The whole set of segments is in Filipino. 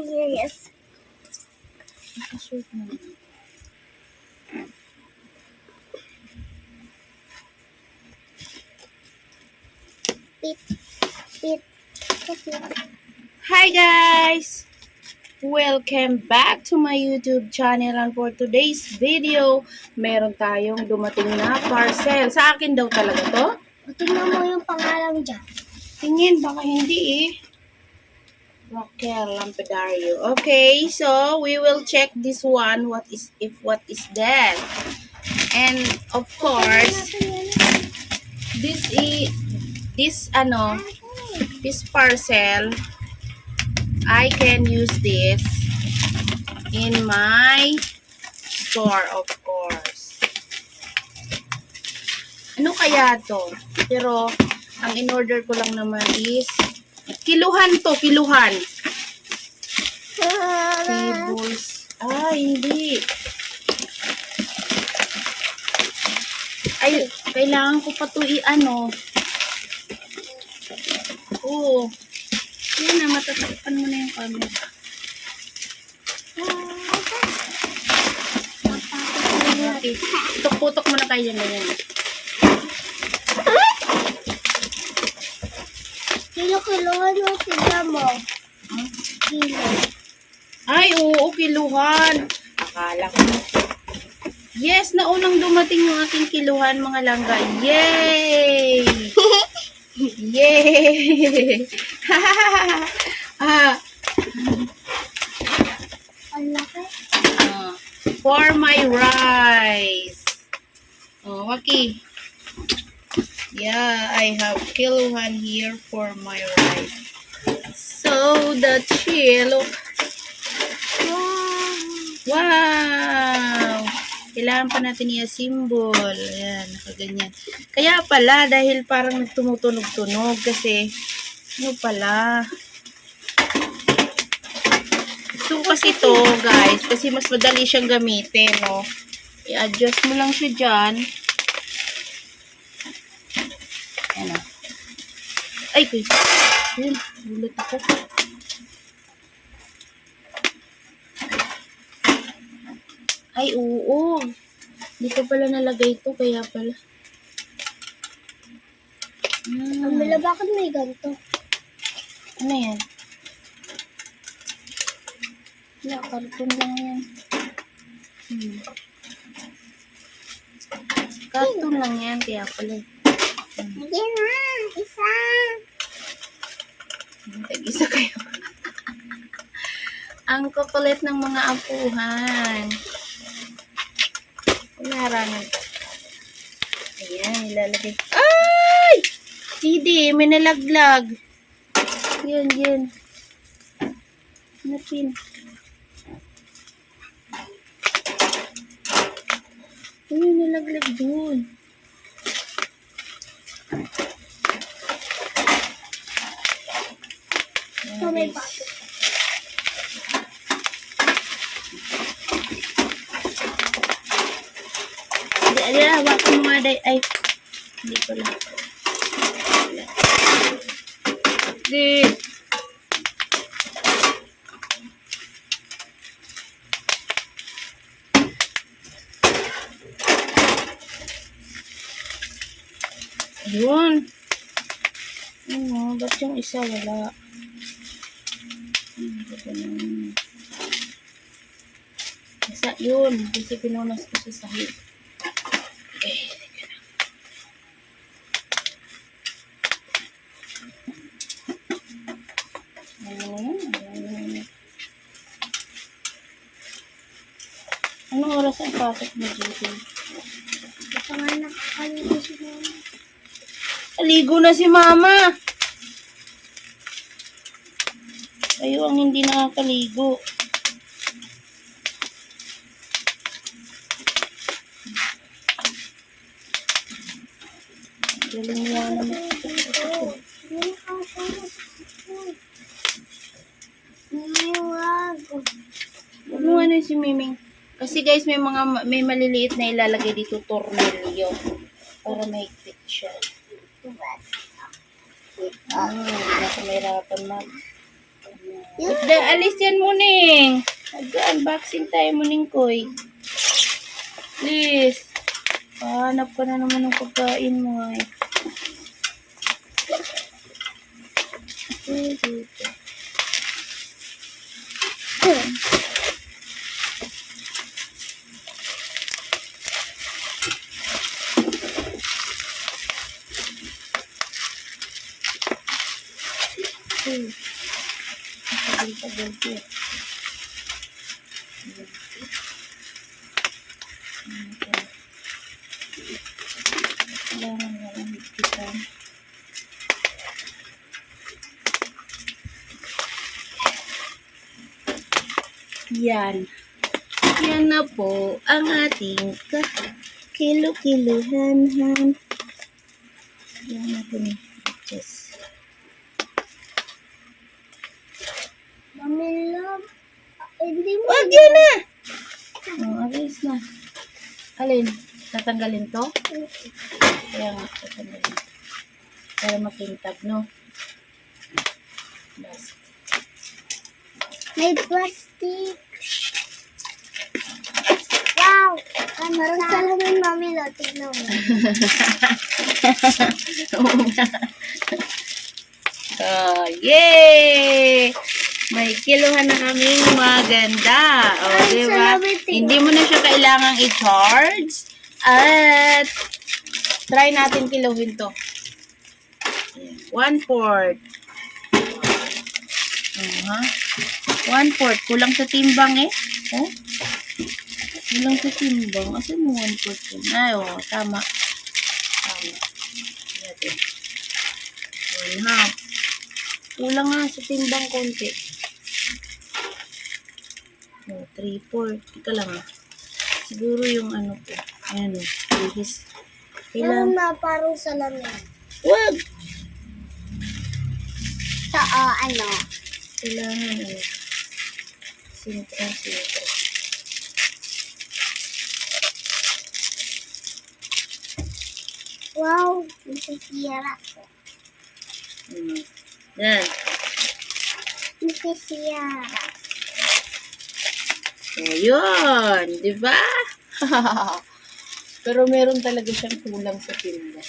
serious. Nakasuot mo na. Pit, pit. Hi guys! Welcome back to my YouTube channel and for today's video, meron tayong dumating na parcel. Sa akin daw talaga to? Tingnan mo yung pangalan dyan. Tingin, baka hindi eh. Raquel Lampedario. Okay, so we will check this one. What is, if what is that? And of course, this is, this ano, this parcel, I can use this in my store, of course. Ano kaya to? Pero, ang in-order ko lang naman is, kiluhan to, kiluhan. Tables. Ah, hindi. Ay, kailangan ko pa to i-ano. Oo. Yan na, matatakpan mo na yung camera. Okay. Putok-putok mo na kayo yan, ganyan. Kilo-kilohan mo sila mo. Kilo. Ay, oo, kiluhan. Akala ko. Yes, naunang dumating yung aking kiluhan, mga langga. Yay! Yay! ah, ah, for my rice. Oh, Waki. Yeah, I have kiluhan here for my rice. So, the chill. Wow. Wow! Kailangan pa natin i-symbol. Ayan, nakaganyan. Kaya pala, dahil parang nagtumutunog-tunog kasi, ano pala? Ito kasi to, guys, kasi mas madali siyang gamitin, no? I-adjust mo lang siya dyan. Ayan, o. Ay, kuy. Ayun, gulat ako. Ay, oo. Hindi ko pala nalagay ito, kaya pala. Ang Hmm. bila bakit may ganito? Ano yan? Wala, karton lang yan. Hmm. Karton lang yan, kaya pala. Hindi na. Isa. Tag-isa kayo. Ang kukulit ng mga apuhan. Inaharangan ko. Ayan, ilalagay. Ay! Didi, may nalaglag. Yan, yan. Napin. Uy, nalaglag dun. So, may Ayan, guys. baso. Hindi, hindi na, hawakan mo nga day. Ay, hindi ko lang. Di. Yun. Ano, ba't yung isa wala? Isa, yun. Kasi pinunas ko sa sahig. Na. Ayan, ayan. Anong oras ang pasok mo, JP? Baka nga nakakalimutan si mama. Aligo na si mama. Kayo ang hindi nakakaligo. Galing mo ano si Miming. Kasi guys, may mga may maliliit na ilalagay dito tornilyo para mahigpit siya. Ah, nasa mahirapan mag. Ano. Yun. Da, alis yan muning. Nag-unboxing tayo muning koy. Please. Hanap ka na naman ng pagkain mo ay. Okay, dito. Hmm. Tagal-tagal ko. Kailangan na lang higpitan. Yan. Yan na po ang ating kilo-kiluhan-han. Yan natin. Just Mami love. Hindi mo. Wag yan na! Oh, alis na. Alin? Tatanggalin to? Kaya nga, tatanggalin. Para makintab, no? Basta. May plastic. Wow! Ah, meron salamin, mami. Lo, tignan mo. oh, yay! May kiluhan na kaming maganda. O, Ay, di ba? tingnan. Hindi mo na siya kailangang i-charge. At, try natin kiluhin to. Ayan, One fourth. Uh-huh. One fourth. Kulang sa timbang eh. Oh? Kulang sa timbang. Asan mo one fourth yun? Ay, oh, tama. Tama. Ayan. One half. Kulang nga sa timbang konti. Oh, three, four. Ika lang ah. Siguro yung ano ko. Ayan oh. Bihis. Meron Kailangan. na parang salamin. Wag! Sa, ah, ano. Kailangan ano. Sintra. Wow! Nasisira ko. Hmm. Yan. Nasisira. So, yun. Di ba? Pero meron talaga siyang kulang sa tinda.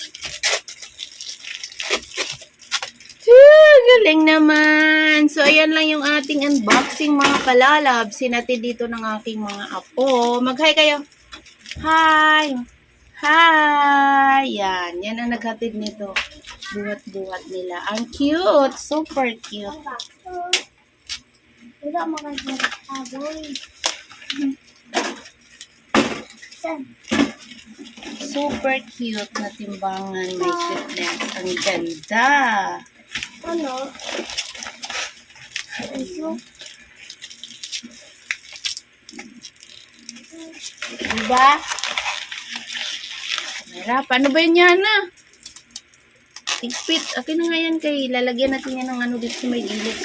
Galing naman. So, ayan lang yung ating unboxing mga kalalab. Sinati dito ng aking mga apo. Mag-hi kayo. Hi! Hi! Yan. Yan ang naghatid nito. Buhat-buhat nila. Ang cute. Super cute. Wala makaganda. Aboy. Saan? Super cute na timbangan. May cuteness. Ang ganda. Ano? Iso? Diba? Kamera, paano ba yun yan na? Tigpit. Akin na nga yan kay lalagyan natin yan ng ano dito sa may gilid.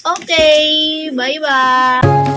Okay, bye-bye.